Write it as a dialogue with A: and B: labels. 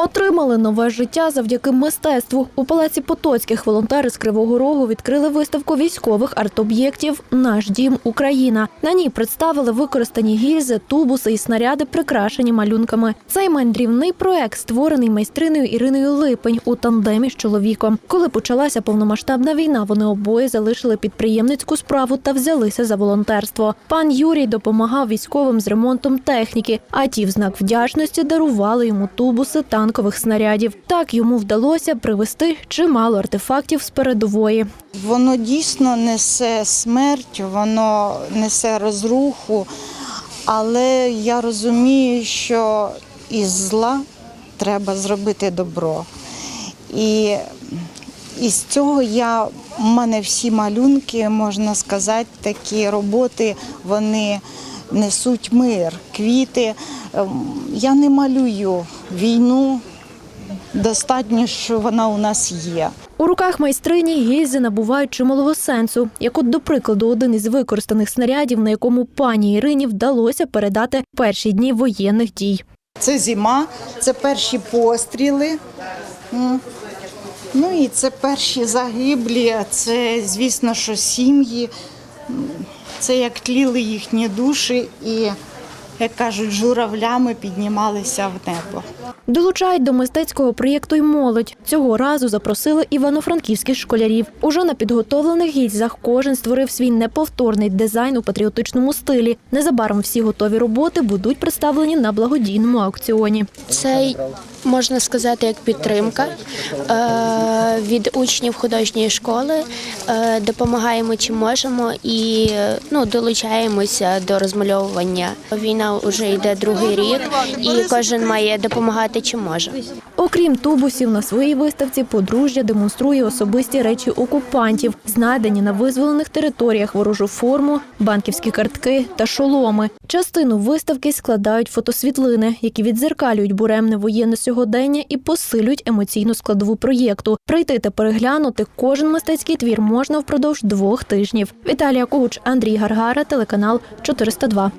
A: Отримали нове життя завдяки мистецтву. У палаці Потоцьких волонтери з Кривого Рогу відкрили виставку військових арт-об'єктів Наш дім Україна. На ній представили використані гільзи, тубуси і снаряди, прикрашені малюнками. Цей мандрівний проект створений майстриною Іриною Липень у тандемі з чоловіком. Коли почалася повномасштабна війна, вони обоє залишили підприємницьку справу та взялися за волонтерство. Пан Юрій допомагав військовим з ремонтом техніки, а ті в знак вдячності дарували йому тубуси танкових снарядів. Так йому вдалося привезти чимало артефактів з передової.
B: Воно дійсно несе смерть, воно несе розруху, але я розумію, що із зла треба зробити добро. І із цього я, в мене всі малюнки, можна сказати, такі роботи, вони несуть мир, квіти. Ем, Я не малюю війну, достатньо, що вона у нас є.
A: У руках майстрині гільзи набувають чималого сенсу. Як от, до прикладу, один із використаних снарядів, на якому пані Ірині вдалося передати перші дні воєнних дій.
B: Це зима, це перші постріли. Ну і це перші загиблі, це, звісно, що сім'ї. Це як тліли їхні душі і, як кажуть, журавлями піднімалися в небо.
A: Долучають до мистецького проєкту й молодь. Цього разу запросили івано-франківських школярів. Уже на підготовлених гільзах кожен створив свій неповторний дизайн у патріотичному стилі. Незабаром всі готові роботи будуть представлені на благодійному аукціоні.
C: Це можна сказати як підтримка е, від учнів художньої школи. Е, Допомагаємо чим можемо і ну, долучаємося до розмальовування. Війна вже йде другий рік, і кожен має допомагати чим може.
A: Окрім тубусів, на своїй виставці подружжя демонструє особисті речі окупантів, знайдені на визволених територіях ворожу форму, банківські картки та шоломи. Частину виставки складають фотосвітлини, які відзеркалюють буремне воєнне сьогодення і посилюють емоційну складову проєкту. Прийти та переглянути кожен мистецький твір можна впродовж двох тижнів. Віталія Куч, Андрій Гаргара, телеканал 402.